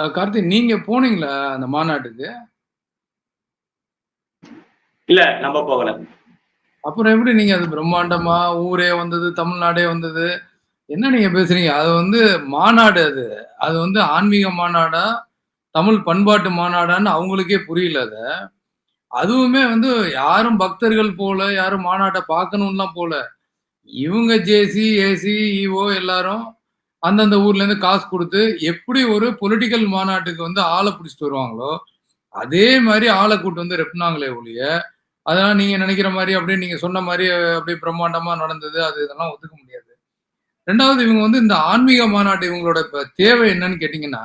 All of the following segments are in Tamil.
அ கார்த்தி நீங்க போனீங்களா அந்த மாநாட்டுக்கு? இல்ல, நம்ம போகல. அப்புறம் எப்படி நீங்க அது பிரம்மாண்டமா ஊரே வந்தது, தமிழ்நாடே வந்தது. என்ன நீங்க பேசுறீங்க? அது வந்து மாநாடு அது. அது வந்து ஆன்மீக மாநாடா, தமிழ் பண்பாட்டு மாநாடான்னு அவங்களுக்கே புரியல அத. அதுவுமே வந்து யாரும் பக்தர்கள் போல, யாரும் மாநாட்ட பார்க்கணும்லாம் போல. இவங்க ஜேசி, ஏசி, ஈஓ எல்லாரும் அந்தந்த ஊர்லேருந்து காசு கொடுத்து எப்படி ஒரு பொலிட்டிக்கல் மாநாட்டுக்கு வந்து ஆளை பிடிச்சிட்டு வருவாங்களோ, அதே மாதிரி ஆளை கூட்டு வந்து ரெப்புனாங்களே ஒழிய, அதெல்லாம் நீங்க நினைக்கிற மாதிரி அப்படியே நீங்க சொன்ன மாதிரி அப்படியே பிரம்மாண்டமா நடந்தது. அது இதெல்லாம் ஒத்துக்க முடியாது. ரெண்டாவது இவங்க வந்து இந்த ஆன்மீக மாநாட்டு இவங்களோட இப்ப தேவை என்னன்னு கேட்டீங்கன்னா,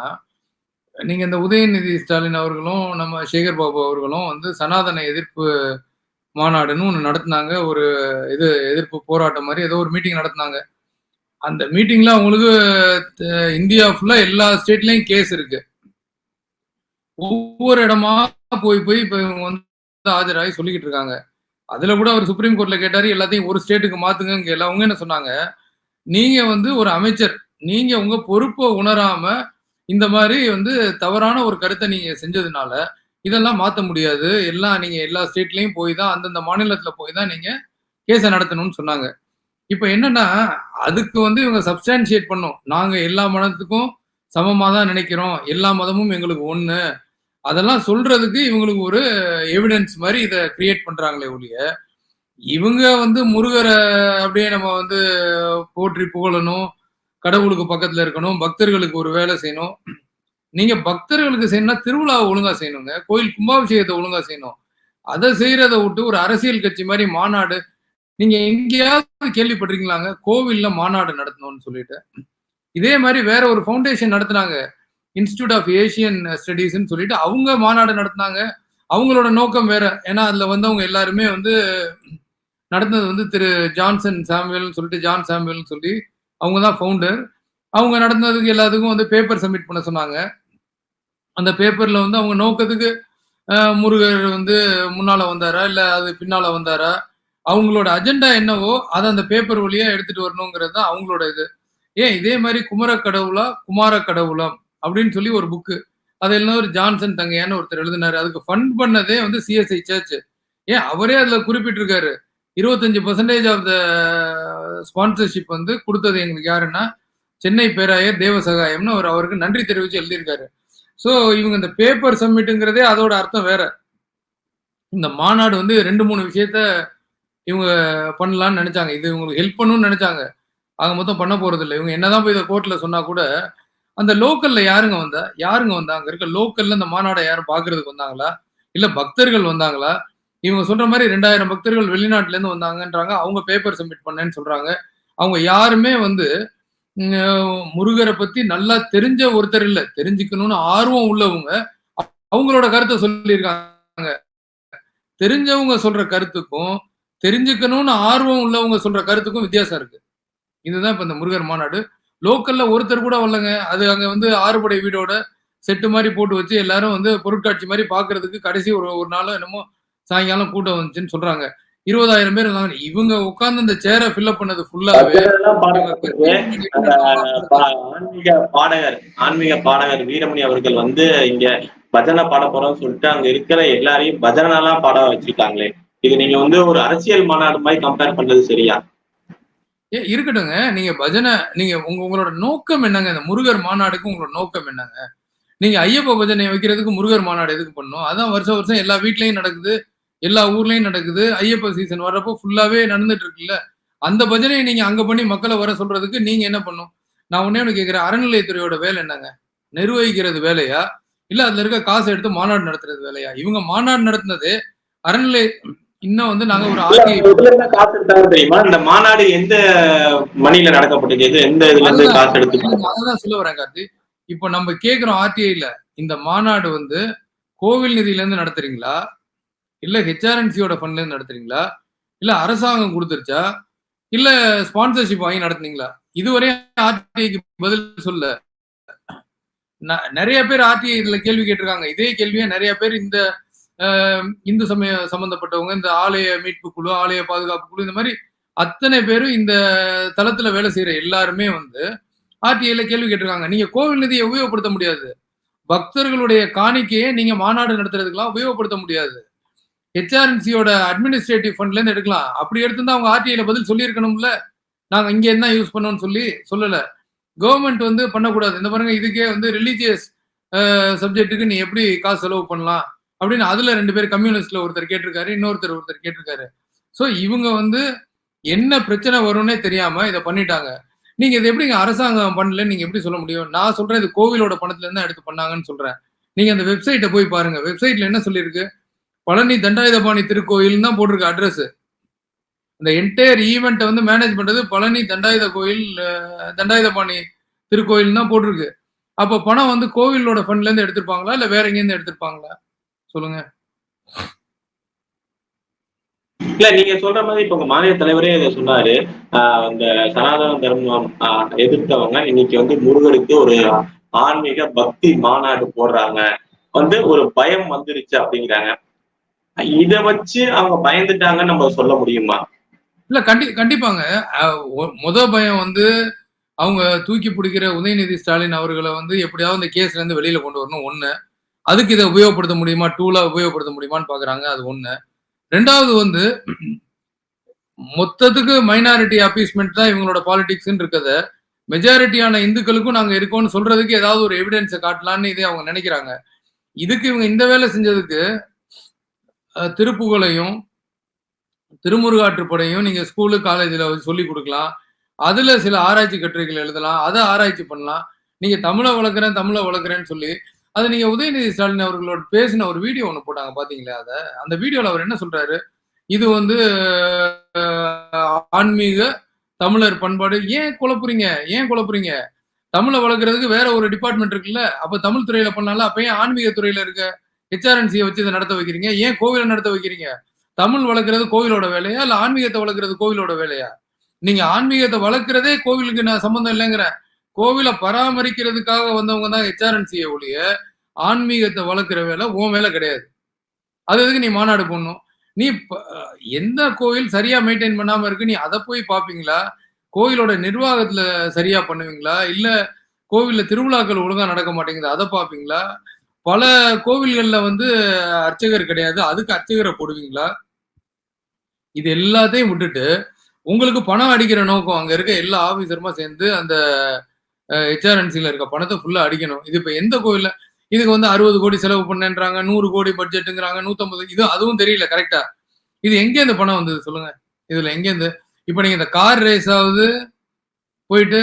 நீங்க இந்த உதயநிதி ஸ்டாலின் அவர்களும், நம்ம சேகர் பாபு அவர்களும் வந்து சனாதன எதிர்ப்பு மாநாடுன்னு ஒன்று நடத்தினாங்க ஒரு இது எதிர்ப்பு போராட்டம் மாதிரி ஏதோ ஒரு மீட்டிங் நடத்தினாங்க அந்த மீட்டிங்ல அவங்களுக்கு இந்தியா ஃபுல்லா எல்லா ஸ்டேட்லயும் கேஸ் இருக்கு. ஒவ்வொரு இடமா போய் போய் இப்ப இவங்க வந்து ஆஜராகி சொல்லிக்கிட்டு இருக்காங்க. அதுல கூட அவர் சுப்ரீம் கோர்ட்ல கேட்டாரு, எல்லாத்தையும் ஒரு ஸ்டேட்டுக்கு மாத்துங்க கேட்கல. அவங்க என்ன சொன்னாங்க, நீங்க வந்து ஒரு அமைச்சர். நீங்க உங்க பொறுப்பை உணராம, இந்த மாதிரி வந்து தவறான ஒரு கருத்தை நீங்க செஞ்சதுனால, இதெல்லாம் மாத்த முடியாது. எல்லாம் நீங்க எல்லா ஸ்டேட்லயும் போய் தான் அந்தந்த மாநிலத்துல போய் தான் நீங்க கேஸை நடத்தணும்னு சொன்னாங்க. இப்ப என்னன்னா, அதுக்கு வந்து இவங்க சப்ஸ்டான்ஷியேட் பண்ணணும். நாங்க எல்லா மதத்துக்கும் சமமாக தான் நினைக்கிறோம். எல்லா மதமும் எங்களுக்கு ஒண்ணு. அதெல்லாம் சொல்றதுக்கு இவங்களுக்கு ஒரு எவிடன்ஸ் மாதிரி இதை கிரியேட் பண்றாங்களே ஒழிய, இவங்க வந்து முருகரை அப்படியே நம்ம வந்து போற்றி புகழணும். கடவுளுக்கு பக்கத்துல இருக்கணும். பக்தர்களுக்கு ஒரு வேலை செய்யணும். நீங்க பக்தர்களுக்கு செய்யணும்னா திருவிழாவை ஒழுங்கா செய்யணுங்க. கோயில் கும்பாபிஷேகத்தை ஒழுங்கா செய்யணும். அதை செய்யறதை விட்டு ஒரு அரசியல் கட்சி மாதிரி மாநாடு நீங்க எங்கேயாவது கேள்விப்பட்டிருக்கீங்களாங்க? கோவில்ல மாநாடு நடத்தணும்னு சொல்லிட்டு. இதே மாதிரி வேற ஒரு ஃபவுண்டேஷன் நடத்துனாங்க. இன்ஸ்டிடியூட் ஆஃப் ஏசியன் ஸ்டடீஸ்ன்னு சொல்லிட்டு அவங்க மாநாடு நடத்தினாங்க அவங்களோட நோக்கம் வேற. ஏன்னா அதுல வந்தவங்க எல்லாருமே வந்து நடந்தது வந்து திரு ஜான்சன் சாம்வேல்னு சொல்லிட்டு ஜான் சாம்வேல்னு சொல்லி அவங்க தான் ஃபவுண்டர். அவங்க நடந்ததுக்கு எல்லாத்துக்கும் வந்து பேப்பர் சப்மிட் பண்ண சொன்னாங்க. அந்த பேப்பர்ல வந்து அவங்க நோக்கத்துக்கு முருகர் வந்து முன்னால வந்தாரா? இல்ல அது பின்னால வந்தாரா? அவங்களோட அஜெண்டா என்னவோ, அதை அந்த பேப்பர் வழியா எடுத்துட்டு வரணுங்கிறது தான் அவங்களோட இது. ஏன் இதே மாதிரி குமர கடவுளா, குமார கடவுளம் அப்படின்னு சொல்லி ஒரு புக்கு. அத ஒரு ஜான்சன் தங்கையான்னு ஒருத்தர் எழுதினாரு. அதுக்கு ஃபண்ட் பண்ணதே வந்து சிஎஸ்ஐ சர்ச். ஏன் அவரே அதுல குறிப்பிட்டிருக்காரு. 25% ஆஃப் த ஸ்பான்சர்ஷிப் வந்து கொடுத்தது எங்களுக்கு யாருன்னா, சென்னை பேராயர் தேவசகாயம்னு அவர் அவருக்கு நன்றி தெரிவிச்சு எழுதியிருக்காரு. ஸோ இவங்க இந்த பேப்பர் சம்மிட்டுங்கிறதே அதோட அர்த்தம் வேற. இந்த மாநாடு வந்து 2, 3 விஷயத்த இவங்க பண்ணலான்னு நினைச்சாங்க இது இவங்களுக்கு ஹெல்ப் பண்ணணும்னு நினைச்சாங்க ஆக மொத்தம் பண்ண போறதில்ல. இவங்க என்னதான் போய் இந்த கோர்ட்ல சொன்னா கூட, அந்த லோக்கல்ல யாருங்க வந்தா? யாருங்க வந்தா? அங்க இருக்க லோக்கல்ல இந்த மாநாடை யாரும் பார்க்கறதுக்கு வந்தாங்களா? இல்ல பக்தர்கள் வந்தாங்களா? இவங்க சொல்ற மாதிரி ரெண்டாயிரம் பக்தர்கள் வெளிநாட்டுலேருந்து வந்தாங்கன்றாங்க. அவங்க பேப்பர் சப்மிட் பண்ணேன்னு சொல்றாங்க. அவங்க யாருமே வந்து முருகரை பத்தி நல்லா தெரிஞ்ச ஒருத்தர் இல்ல. தெரிஞ்சுக்கணும்னு ஆர்வம் உள்ளவங்க. அவங்களோட கருத்தை சொல்லியிருக்காங்க. தெரிஞ்சவங்க சொல்ற கருத்துக்கும், தெரிஞ்சுக்கணும்னு ஆர்வம் உள்ளவங்க சொல்ற கருத்துக்கும் வித்தியாசம் இருக்கு. இதுதான் இப்ப இந்த முருகர் மாநாடு. லோக்கல்ல ஒருத்தர் கூட வரலங்க. அது அங்க வந்து ஆறுபடை வீடோட செட்டு மாரி போட்டு வச்சு எல்லாரும் வந்து பொருட்காட்சி மாரி பார்க்கறதுக்கு கடைசி ஒரு ஒரு நாளோ என்னமோ சாயங்காலம் கூட்டம் வந்துச்சுன்னு சொல்றாங்க. 20,000 பேர் இருந்தாங்க. இவங்க உட்கார்ந்து அந்த சேர ஃபில் அப் பண்ணது ஃபுல்லாவே ஆன்மீக பாடகர் ஆன்மீக பாடகர் வீரமணி அவர்கள் வந்து இங்க பஜனை பாட போறோம்னு சொல்லிட்டு அங்க இருக்கிற எல்லாரையும் பஜனைலாம் பாட வச்சுட்டாங்களே. இது நீங்க வந்து ஒரு அரசியல் மாநாடு மாதிரி கம்பேர் பண்றது சரியா? ஏ இருக்கட்டுங்க. நீங்க பஜனை நீங்க உங்க உங்களோட நோக்கம் என்னங்க? இந்த முருகர் மாநாடுக்கு உங்களோட நோக்கம் என்னங்க? நீங்க ஐயப்ப பஜனை வைக்கிறதுக்கு முருகர் மாநாடு எதுக்கு பண்ணும் அதான் வருஷம் வருஷம் எல்லா வீட்லயும் நடக்குது. எல்லா ஊர்லயும் நடக்குது. ஐயப்ப சீசன் வர்றப்போ ஃபுல்லாவே நடந்துட்டு இருக்குல்ல. அந்த பஜனையை நீங்க அங்க பண்ணி மக்களை வர சொல்றதுக்கு நீங்க என்ன பண்ணும் நான் ஒண்ணே ஒண்ணு கேட்கிறேன். அறநிலையத்துறையோட வேலை என்னங்க? நிர்வகிக்கிறது வேலையா? இல்ல அதுல இருக்க காசு எடுத்து மாநாடு நடத்துறது வேலையா? இவங்க மாநாடு நடத்துனது அறநிலை இன்னும் வந்து நாங்க ஒரு ஆர்டிஐ இதுல இருந்து காசு எடுத்தாங்க தெரியுமா? இந்த மாநாடு எந்த மணில நடத்தப்பட்டது? எந்த இதுல இருந்து காசு எடுத்து அதுதான் அதுதான் சொல்ல வரேன் கார்த்தி. இப்போ நம்ம கேட்கிறோம் ஆர்டிஐல. இந்த மாநாடு வந்து கோவில் நிதியிலேருந்து நடத்துறீங்களா? இல்ல ஹெச்ஆர்என்சியோட ஃபண்ட்ல இருந்து நடத்துறீங்களா? இல்ல அரசாங்கம் குடுத்துருச்சா? இல்ல ஸ்பான்சர்ஷிப் வாங்கி நடத்துனீங்களா? இதுவரையும் ஆர்டிஐக்கு பதில் சொல்ல. நெறைய பேர் ஆர்டிஐ இதுல கேள்வி கேட்டிருக்காங்க. இதே கேள்விய நெறைய பேர் இந்த இந்து சமய சம்பந்தப்பட்டவங்க, இந்த ஆலய மீட்பு குழு, ஆலய பாதுகாப்பு குழு இந்த மாதிரி அத்தனை பேரும் இந்த தளத்துல வேலை செய்யற எல்லாருமே வந்து ஆர்டிஐல கேள்வி கேட்டிருக்காங்க. நீங்க கோவில் நிதியை உபயோகப்படுத்த முடியாது. பக்தர்களுடைய காணிக்கையை நீங்க மாநாடு நடத்துறதுக்கெல்லாம் உபயோகப்படுத்த முடியாது. ஹெச்ஆர்என்சியோட அட்மினிஸ்ட்ரேட்டிவ் ஃபண்ட்ல இருந்து எடுக்கலாம். அப்படி எடுத்திருந்தா அவங்க ஆர்டிஐல பதில் சொல்லியிருக்கணும்ல. நாங்க இங்க என்ன யூஸ் பண்ணோம்னு சொல்லி சொல்லல. கவர்மெண்ட் வந்து பண்ணக்கூடாது. இந்த பாருங்க இதுக்கே வந்து ரிலீஜியஸ் சப்ஜெக்ட்டுக்கு நீ எப்படி காசு செலவு பண்ணலாம்? அப்படின்னு அதுல ரெண்டு பேர் கம்யூனிஸ்ட்ல ஒருத்தர் கேட்டிருக்காரு இன்னொருத்தர் ஒருத்தர் கேட்டிருக்காரு. ஸோ இவங்க வந்து என்ன பிரச்சனை வரும்னே தெரியாம இதை பண்ணிட்டாங்க. நீங்க இது எப்படிங்க அரசாங்கம் பண்ணல நீங்க எப்படி சொல்ல முடியும்? நான் சொல்றேன் இது கோவிலோட பணத்துல இருந்தா எடுத்து பண்ணாங்கன்னு சொல்றேன். நீங்க அந்த வெப்சைட்டை போய் பாருங்க. வெப்சைட்ல என்ன சொல்லியிருக்கு? பழனி தண்டாயுதபாணி திருக்கோயில் தான் போட்டிருக்கு அட்ரஸ் இந்த என்டையர் ஈவெண்ட்டை வந்து மேனேஜ் பண்றது பழனி தண்டாயுத கோயில் தண்டாயுதபாணி திருக்கோயில் தான் போட்டிருக்கு. அப்போ பணம் வந்து கோவிலோட ஃபண்ட்ல இருந்து எடுத்திருப்பாங்களா? இல்ல வேற எங்கேருந்து எடுத்திருப்பாங்களா? சொல்லுங்க. இல்ல நீங்க சொல்ற மாதிரி இப்ப உங்க மாநில தலைவரே இதை சொன்னாரு. அந்த சனாதன தர்மம் எதிர்த்தவங்க இன்னைக்கு வந்து முருகருக்கு ஒரு ஆன்மீக பக்தி மாநாடு போடுறாங்க. வந்து ஒரு பயம் வந்துருச்சு அப்படிங்கிறாங்க. இத வச்சு அவங்க பயந்துட்டாங்கன்னு நம்ம சொல்ல முடியுமா? இல்ல கண்டி கண்டிப்பாங்க. முத பயம் வந்து அவங்க தூக்கி பிடிக்கிற உதயநிதி ஸ்டாலின் அவர்களை வந்து எப்படியாவது இந்த கேஸ்ல இருந்து வெளியில கொண்டு வரணும். ஒண்ணு அதுக்கு இதை உபயோகப்படுத்த முடியுமா? டூலா உபயோகப்படுத்த முடியுமான்னு பாக்குறாங்க. அது ஒண்ணு. ரெண்டாவது வந்து மொத்தத்துக்கு மைனாரிட்டி அப்பீஸ்மெண்ட் தான் இவங்களோட பாலிடிக்ஸ்ன்னு இருக்கிறத மெஜாரிட்டியான இந்துக்களுக்கும் நாங்க இருக்கோம்னு சொல்றதுக்கு ஏதாவது ஒரு எவிடன்ஸை காட்டலான்னு இதே அவங்க நினைக்கிறாங்க. இதுக்கு இவங்க இந்த வேலை செஞ்சதுக்கு திருப்புகளையும் திருப்புகழையும் திருமுருகாற்றுப்படையும் நீங்க ஸ்கூலு காலேஜில் சொல்லி கொடுக்கலாம். அதுல சில ஆராய்ச்சி கட்டுரைகள் எழுதலாம். அதை ஆராய்ச்சி பண்ணலாம். நீங்க தமிழை வளர்க்குறேன் தமிழை வளர்க்குறேன்னு சொல்லி அது நீங்க உதயநிதி ஸ்டாலின் அவர்களோட பேசின ஒரு வீடியோ ஒன்று போட்டாங்க பாத்தீங்களா? அதை அந்த வீடியோல அவர் என்ன சொல்றாரு? இது வந்து ஆன்மீக தமிழர் பண்பாடு. ஏன் குழப்புறீங்க? ஏன் குழப்புறீங்க? தமிழை வளர்க்குறதுக்கு வேற ஒரு டிபார்ட்மெண்ட் இருக்குல்ல? அப்ப தமிழ் துறையில பண்ணால அப்ப ஏன் ஆன்மீக துறையில இருக்க ஹெச்ஆர்என்சியை வச்சு இதை நடத்த வைக்கிறீங்க? ஏன் கோவிலை நடத்த வைக்கிறீங்க? தமிழ் வளர்க்குறது கோவிலோட வேலையா? இல்ல ஆன்மீகத்தை வளர்க்குறது கோவிலோட வேலையா? நீங்க ஆன்மீகத்தை வளர்க்குறதே கோவிலுக்கு நான் சம்மந்தம் இல்லைங்கிறேன் கோவிலை பராமரிக்கிறதுக்காக வந்தவங்க தான் ஹெச்ஆர்என்சியை ஒழிய ஆன்மீகத்தை வளர்க்குற வேலை உன் வேலை கிடையாது. அது எதுக்கு நீ மாநாடு போடணும்? நீ ப- எந்த கோவில் சரியா மெயின்டைன் பண்ணாம இருக்கு? நீ அதை போய் பாப்பீங்களா கோவிலோட நிர்வாகத்துல சரியா பண்ணுவீங்களா? இல்ல கோவில்ல திருவிழாக்கள் ஒழுங்கா நடக்க மாட்டேங்குது அதை பாப்பீங்களா பல கோவில்கள்ல வந்து அர்ச்சகர் கிடையாது அதுக்கு அர்ச்சகரை போடுவீங்களா? இது எல்லாத்தையும் விட்டுட்டு உங்களுக்கு பணம் அடிக்கிற நோக்கம் அங்க இருக்க எல்லா ஆபீசருமா சேர்ந்து அந்த ஹெச்ஆர்என்சியில் இருக்க பணத்தை ஃபுல்லாக அடிக்கணும். இது இப்போ எந்த கோவில்ல இதுக்கு வந்து அறுபது கோடி செலவு பண்ணேன்றாங்க நூறு கோடி பட்ஜெட்டுங்கிறாங்க நூற்றம்பது இது அதுவும் தெரியல கரெக்டா இது எங்கேருந்து பணம் வந்தது சொல்லுங்க. இதில் எங்கேருந்து இப்போ நீங்கள் இந்த கார் ரேஸ் ஆகுது போயிட்டு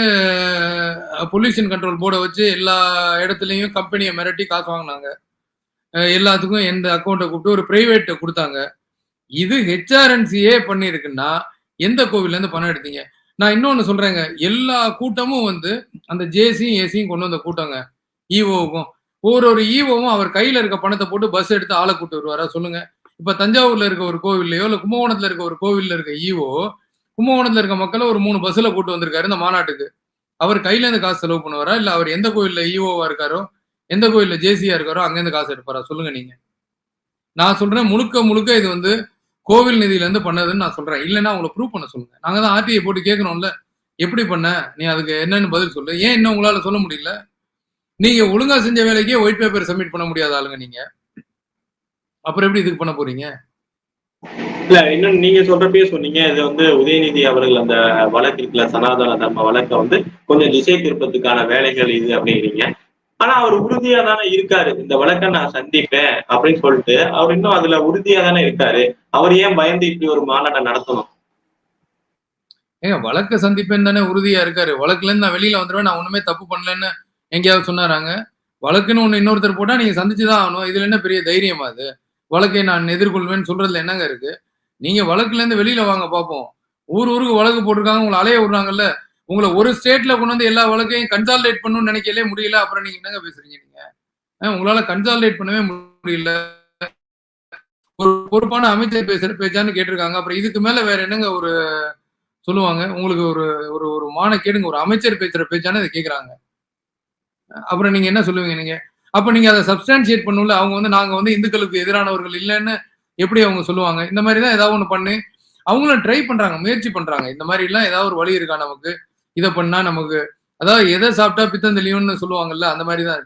பொல்யூஷன் கண்ட்ரோல் போர்டை வச்சு எல்லா இடத்துலையும் கம்பெனியை மிரட்டி காசு வாங்கினாங்க. எல்லாத்துக்கும் எந்த அக்கௌண்ட்டை கூப்பிட்டு ஒரு ப்ரைவேட்டை கொடுத்தாங்க. இது ஹெச்ஆர்என்சியே பண்ணியிருக்குன்னா எந்த கோவில்லேருந்து பணம் எடுத்தீங்க? நான் இன்னொன்னு சொல்றேங்க. எல்லா கூட்டமும் வந்து அந்த ஜேசியும் ஏசியும் கொண்டு வந்த கூட்டங்க. ஈவோவுக்கும் ஒரு ஒரு ஈவோவும் அவர் கையில இருக்க பணத்தை போட்டு பஸ் எடுத்து ஆளை கூட்டு வருவாரா சொல்லுங்க. இப்ப தஞ்சாவூர்ல இருக்க ஒரு கோவில்லையோ இல்ல கும்பகோணத்துல இருக்க ஒரு கோவில்ல இருக்க ஈவோ கும்பகோணத்துல இருக்க மக்களை ஒரு மூணு பஸ்ல கூட்டு வந்திருக்காரு இந்த மாநாட்டுக்கு. அவர் கையில இருந்து காசு செலவு பண்ணுவாரா? இல்ல அவர் எந்த கோவில்ல ஈஓவா இருக்காரோ? எந்த கோவில்ல ஜேசியா இருக்காரோ அங்கேருந்து காசு எடுப்பாரா? சொல்லுங்க நீங்க. நான் சொல்றேன் முழுக்க முழுக்க இது வந்து கோவில் நிதியில இருந்து பண்ணதுன்னு நான் சொல்றேன். இல்லைன்னா அவங்கள ப்ரூவ் பண்ண சொல்லுங்க. நாங்கள் தான் ஆர்டிஐ போட்டு கேட்கணும்ல. எப்படி பண்ண? நீ அதுக்கு என்னன்னு பதில் சொல்லு. ஏன் இன்னும் உங்களால சொல்ல முடியல? நீங்க ஒழுங்கா செஞ்ச வேலைக்கே ஒயிட் பேப்பர் சப்மிட் பண்ண முடியாத ஆளுங்க நீங்க. அப்புறம் எப்படி இதுக்கு பண்ண போறீங்க? இல்ல இன்னும் நீங்க சொல்றப்பயே சொன்னீங்க. இது வந்து உதயநிதி அவர்கள் அந்த வழக்கு இருக்குல்ல சனாதன தர்ம வழக்கை வந்து கொஞ்சம் திசை திருப்பத்துக்கான வேலைகள் இது அப்படிங்கிறீங்க. ஆனா அவர் உறுதியா தானே இருக்காரு. இந்த வழக்கை நான் சந்திப்பேன் அப்படின்னு சொல்லிட்டு அவர் இன்னும் அதுல உறுதியா தானே இருக்காரு. அவர் ஏன் பயந்து இப்படி ஒரு மாநாட்டை நடத்தணும்? ஏங்க வழக்க சந்திப்பேன் தானே உறுதியா இருக்காரு. வழக்குல இருந்து நான் வெளியில வந்துருவேன். நான் ஒண்ணுமே தப்பு பண்ணலன்னு எங்கேயாவது சொன்னாராங்க. வழக்குன்னு ஒண்ணு இன்னொருத்தர் போட்டா நீங்க சந்திச்சுதான் ஆகணும். இதுல என்ன பெரிய தைரியமா அது? வழக்கை நான் எதிர்கொள்வேன்னு சொல்றதுல என்னங்க இருக்கு? நீங்க வழக்குல இருந்து வெளியில வாங்க பார்ப்போம் ஊர் ஊருக்கு வழக்கு போட்டிருக்காங்க. உங்களை அலைய விடுறாங்கல்ல. உங்களை ஒரு ஸ்டேட்ல கொண்டு வந்து எல்லா வழக்கையும் கன்சால்டேட் பண்ணணும்னு நினைக்கலே முடியல. அப்புறம் நீங்க என்னங்க பேசுறீங்க நீங்க? உங்களால கன்சால்டேட் பண்ணவே முடியல. ஒரு பொறுப்பான அமைச்சர் பேசுற பேச்சான்னு கேட்டிருக்காங்க. அப்புறம் இதுக்கு மேல வேற என்னங்க ஒரு சொல்லுவாங்க? உங்களுக்கு ஒரு ஒரு ஒரு மான கேடுங்க. ஒரு அமைச்சர் பேசுற பேச்சானு இதை கேக்குறாங்க. அப்புறம் நீங்க என்ன சொல்லுவீங்க நீங்க? அப்ப நீங்க அதை சப்ஸ்டான்சியேட் பண்ணல அவங்க வந்து நாங்க வந்து இந்துக்களுக்கு எதிரானவர்கள் இல்லைன்னு எப்படி அவங்க சொல்லுவாங்க? இந்த மாதிரி தான் ஏதாவது ஒண்ணு பண்ணி. அவங்களும் ட்ரை பண்றாங்க முயற்சி பண்றாங்க. இந்த மாதிரி எல்லாம் ஏதாவது ஒரு வழி இருக்கா நமக்கு? இதை பண்ணா நமக்கு அதாவது எதை சாப்பிட்டா பித்தம் தெளியும்னு சொல்லுவாங்கல்ல அந்த மாதிரி தான்